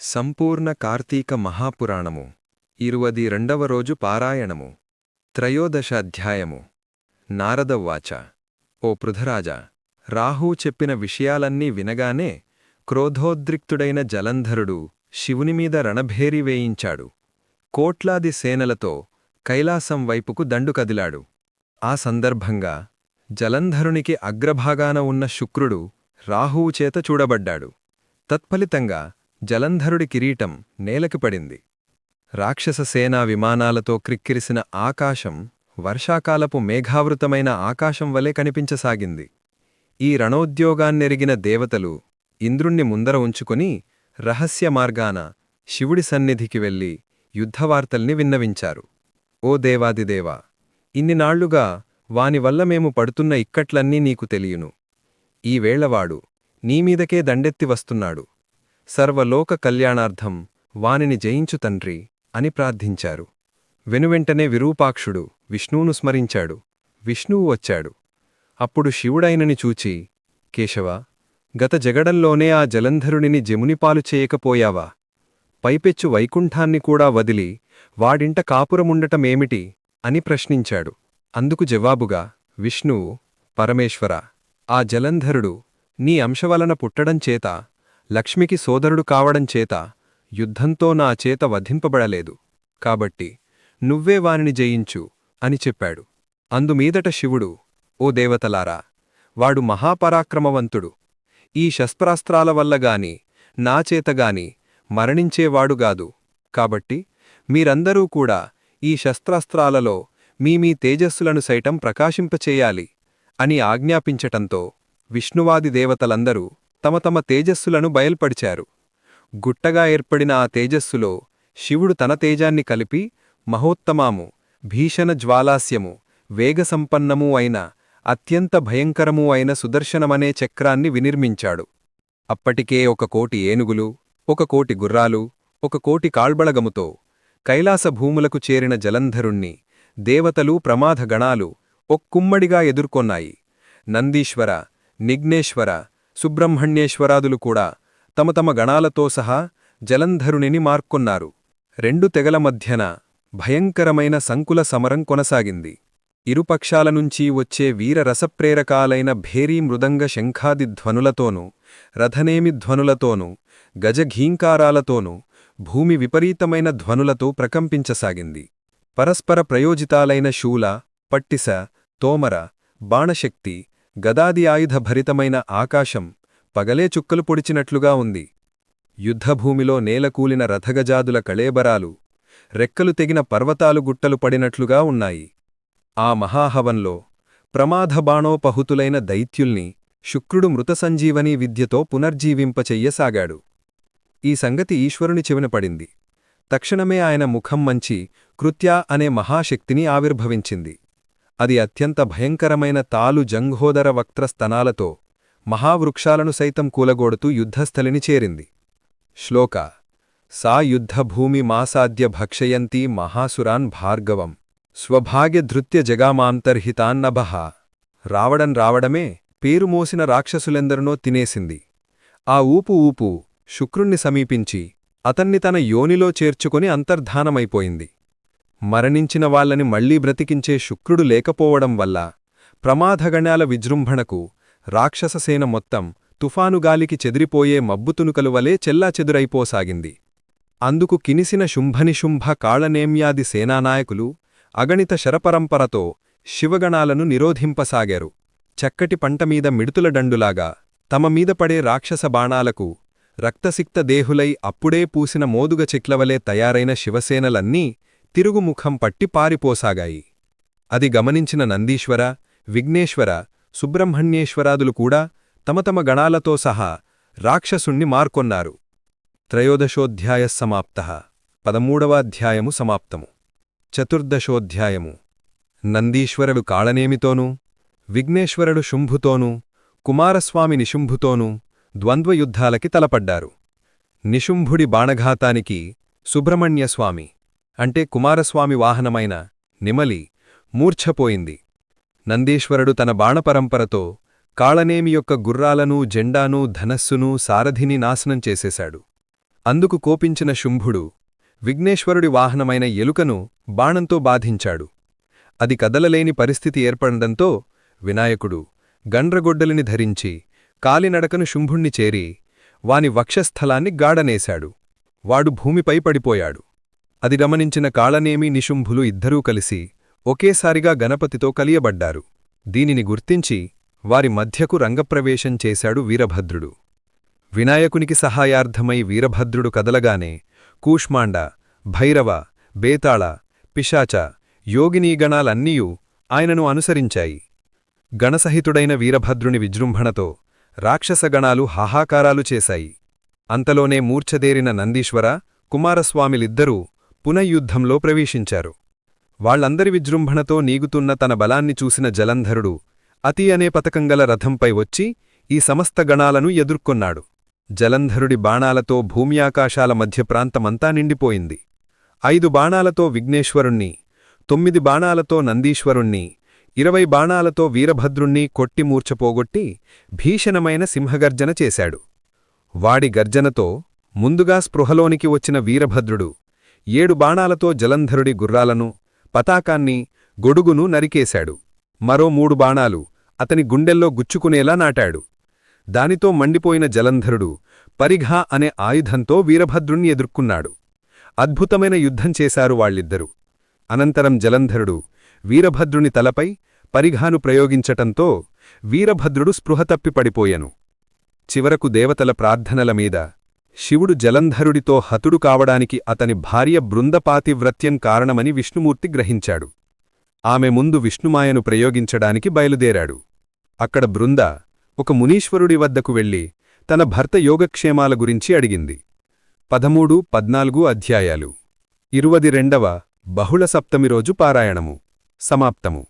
సంపూర్ణ కార్తీక మహాపురాణము. ఇరువది రెండవ రోజు పారాయణము. త్రయోదశ అధ్యాయము నారదవ్వాచ. ఓ పృథరాజా రాహూ చెప్పిన విషయాలన్నీ వినగానే క్రోధోద్రిక్తుడైన జలంధరుడు శివునిమీద రణభేరి వేయించాడు. కోట్లాది సేనలతో కైలాసం వైపుకు దండు కదిలాడు. ఆ సందర్భంగా జలంధరునికి అగ్రభాగాన ఉన్న శుక్రుడు రాహువుచేత చూడబడ్డాడు. తత్ఫలితంగా జలంధరుడి కిరీటం నేలకి పడింది. రాక్షస సేనా విమానాలతో క్రిక్కిరిసిన ఆకాశం వర్షాకాలపు మేఘావృతమైన ఆకాశం వలె కనిపించసాగింది. ఈ రణోద్యోగాన్నెరిగిన దేవతలు ఇంద్రుణ్ణి ముందర ఉంచుకుని రహస్య మార్గాన శివుడి సన్నిధికి వెళ్ళి యుద్ధవార్తల్ని విన్నవించారు. ఓ దేవాదిదేవా ఇన్నినాళ్ళుగా వానివల్ల మేము పడుతున్న ఇక్కట్లన్నీ నీకు తెలియును. ఈవేళవాడు నీమీదకే దండెత్తి వస్తున్నాడు. సర్వలోక కళ్యాణార్థం వానిని జయించు తండ్రి అని ప్రార్థించారు. వెనువెంటనే విరూపాక్షుడు విష్ణువును స్మరించాడు. విష్ణువు వచ్చాడు. అప్పుడు శివుడైనని చూచి కేశవ గత జగడంలోనే ఆ జలంధరునిని జమునిపాలు చేయకపోయావా? పైపెచ్చు వైకుంఠాన్ని కూడా వదిలి వాడింట కాపురముండటమేమిటి? అని ప్రశ్నించాడు. అందుకు జవాబుగా విష్ణువు పరమేశ్వర ఆ జలంధరుడు నీ అంశవలన పుట్టడంచేత లక్ష్మికి సోదరుడు కావడంచేత యుద్ధంతో నా చేత వధింపబడలేదు. కాబట్టి నువ్వే వానిని జయించు అని చెప్పాడు. అందుమీదట శివుడు ఓ దేవతలారా వాడు మహాపరాక్రమవంతుడు. ఈ శస్త్రాస్త్రాల వల్లగాని నాచేతగాని మరణించేవాడుగాదు కాబట్టి మీరందరూ కూడా ఈ శస్త్రాస్త్రాలలో మీ మీ తేజస్సులను సైతం ప్రకాశింపచేయాలి అని ఆజ్ఞాపించటంతో విష్ణువాది దేవతలందరూ తమ తమ తేజస్సులను బయల్పడిచారు. గుట్టగా ఏర్పడిన ఆ తేజస్సులో శివుడు తన తేజాన్ని కలిపి మహోత్తమాము భీషణ జ్వాలాస్యము వేగసంపన్నమూ అయిన అత్యంత భయంకరమూ అయిన సుదర్శనమనే చక్రాన్ని వినిర్మించాడు. అప్పటికే ఒక కోటి ఏనుగులు ఒక కోటి గుర్రాలు ఒక కోటి కాళ్బళగముతో కైలాస భూములకు చేరిన జలంధరుణ్ణి దేవతలు ప్రమాధగణాలు ఒక్కుమ్మడిగా ఎదుర్కొన్నాయి. నందీశ్వర నిఘ్నేశ్వర సుబ్రహ్మణ్యేశ్వరాదులు కూడా తమ తమ గణాలతో సహా జలంధరునిని మార్కొన్నారు. రెండు తెగల మధ్యన భయంకరమైన సంకుల సమరం కొనసాగింది. ఇరుపక్షాల నుంచి వచ్చే వీర రసప్రేరకాలైన భేరీ మృదంగ శంఖాది ధ్వనులతోనూ రథనేమి ధ్వనులతోనూ గజఘీంకారాలతోనూ భూమి విపరీతమైన ధ్వనులతో ప్రకంపించసాగింది. పరస్పర ప్రయోజితాలైన శూల పట్టిస తోమర బాణశక్తి గదాది ఆయుధభరితమైన ఆకాశం పగలే చుక్కలు పొడిచినట్లుగా ఉంది. యుద్ధభూమిలో నేలకూలిన రథగజాదుల కళేబరాలు రెక్కలు తెగిన పర్వతాలు గుట్టలు పడినట్లుగా ఉన్నాయి. ఆ మహాహవంలో ప్రమాధబాణోపహుతులైన దైత్యుల్ని శుక్రుడు మృతసంజీవనీ విద్యతో పునర్జీవింపచెయ్యసాగాడు. ఈ సంగతి ఈశ్వరుని చెవిన పడింది. తక్షణమే ఆయన ముఖం మంచి కృత్యా అనే మహాశక్తిని ఆవిర్భవించింది. అది అత్యంత భయంకరమైన తాలు జంఘోదర వక్త్రస్తనాలతో మహావృక్షాలను సైతం కూలగోడుతూ యుద్ధస్థలిని చేరింది. శ్లోక. సా యుద్ధభూమి మాసాద్య భక్షయంతీ మహాసురాన్ భార్గవం. స్వభాగ్యధృత్య జగామాంతర్హితాన్నభ రావడం రావడమే పేరుమోసిన రాక్షసులెందరినో తినేసింది. ఆ ఊపు ఊపు శుక్రుణ్ణి సమీపించి అతన్ని తన యోనిలో చేర్చుకుని అంతర్ధానమైపోయింది. మరణించిన వాళ్ళని మళ్ళీ బ్రతికించే శుక్రుడు లేకపోవడం వల్ల ప్రమాధగణాల విజృంభణకు రాక్షససేన మొత్తం తుఫానుగాలికి చెదిరిపోయే మబ్బుతునుకలువలే చెల్లాచెదురైపోసాగింది. అందుకు కినిసిన శుంభనిశుంభ కాళనేమ్యాది సేనానాయకులు అగణిత శరపరంపరతో శివగణాలను నిరోధింపసాగారు. చక్కటి పంటమీద మిడుతుల డండులాగా తమమీద పడే రాక్షస బాణాలకు రక్తసిక్త దేహులై అప్పుడే పూసిన మోదుగ చెక్లవలే తయారైన శివసేనలన్నీ తిరుగుముఖం పట్టి పారిపోసాగాయి. అది గమనించిన నందీశ్వర విఘ్నేశ్వర సుబ్రహ్మణ్యేశ్వరాదులు కూడా తమ తమ గణాలతో సహా రాక్షసుణ్ణి మార్కొన్నారు. త్రయోదశోధ్యాయ సమాప్త పదమూడవ అధ్యాయము సమాప్తము. చతుర్దశోధ్యాయము. నందీశ్వరుడు కాళనేమితోనూ విఘ్నేశ్వరుడు శుంభుతోనూ కుమారస్వామి నిశుంభుతోనూ ద్వంద్వయుద్ధాలకి తలపడ్డారు. నిశుంభుడి బాణఘాతానికి సుబ్రహ్మణ్యస్వామి అంటే కుమారస్వామి వాహనమైన నిమలి మూర్ఛపోయింది. నందీశ్వరుడు తన బాణపరంపరతో కాళనేమి యొక్క గుర్రాలనూ జెండానూ ధనస్సునూ సారథిని నాశనం చేసేశాడు. అందుకు కోపించిన శుంభుడు విఘ్నేశ్వరుడి వాహనమైన ఎలుకను బాణంతో బాధించాడు. అది కదలలేని పరిస్థితి ఏర్పడడంతో వినాయకుడు గండ్రగొడ్డలిని ధరించి కాలినడకను శుంభుణ్ణి చేరి వాని వక్షస్థలాన్ని గాడనేశాడు వాడు భూమిపై పడిపోయాడు. అది గమనించిన కాళనేమి నిశుంభులు ఇద్దరూ కలిసి ఒకేసారిగా గణపతితో కలియబడ్డారు. దీనిని గుర్తించి వారి మధ్యకు రంగప్రవేశం చేశాడు వీరభద్రుడు. వినాయకునికి సహాయార్థమై వీరభద్రుడు కదలగానే కూష్మాండ భైరవ బేతాళ పిశాచ యోగినీగణాలన్నీయూ ఆయనను అనుసరించాయి. గణసహితుడైన వీరభద్రుని విజృంభణతో రాక్షసగణాలు హాహాకారాలు చేశాయి. అంతలోనే మూర్ఛదేరిన నందీశ్వర కుమారస్వామిలిద్దరూ పునయుద్ధంలో ప్రవేశించారు. వాళ్ళందరి విజృంభణతో నీగుతున్న తన బలాన్ని చూసిన జలంధరుడు అతి అనే పతకంగల రథంపై వచ్చి ఈ సమస్త గణాలను ఎదుర్కొన్నాడు. జలంధరుడి బాణాలతో భూమ్యాకాశాల మధ్య ప్రాంతమంతా నిండిపోయింది. ఐదు బాణాలతో విఘ్నేశ్వరుణ్ణి తొమ్మిది బాణాలతో నందీశ్వరుణ్ణి ఇరవై బాణాలతో వీరభద్రుణ్ణి కొట్టిమూర్చపోగొట్టి భీషణమైన సింహగర్జన చేశాడు. వాడి గర్జనతో ముందుగా స్పృహలోనికి వచ్చిన వీరభద్రుడు ఏడు బాణాలతో జలంధరుడి గుర్రాలను పతాకాన్ని గొడుగును నరికేశాడు. మరో మూడు బాణాలు అతని గుండెల్లో గుచ్చుకునేలా నాటాడు. దానితో మండిపోయిన జలంధరుడు పరిఘా అనే ఆయుధంతో వీరభద్రుణ్ణి ఎదుర్కొన్నాడు. అద్భుతమైన యుద్ధం చేశారు వాళ్ళిద్దరూ. అనంతరం జలంధరుడు వీరభద్రుని తలపై పరిఘాను ప్రయోగించటంతో వీరభద్రుడు స్పృహ తప్పి పడిపోయెను. చివరకు దేవతల ప్రార్థనల మీద శివుడు జలంధరుడితో హతుడు కావడానికి అతని భార్య బృందపాతివ్రత్యం కారణమని విష్ణుమూర్తి గ్రహించాడు. ఆమె ముందు విష్ణుమాయను ప్రయోగించడానికి బయలుదేరాడు. అక్కడ బృంద ఒక మునీశ్వరుడి వద్దకు వెళ్ళి తన భర్త యోగక్షేమాల గురించి అడిగింది. పదమూడు పద్నాలుగు అధ్యాయాలు. ఇరువది రెండవ బహుళ సప్తమి రోజు పారాయణము. సమాప్తము.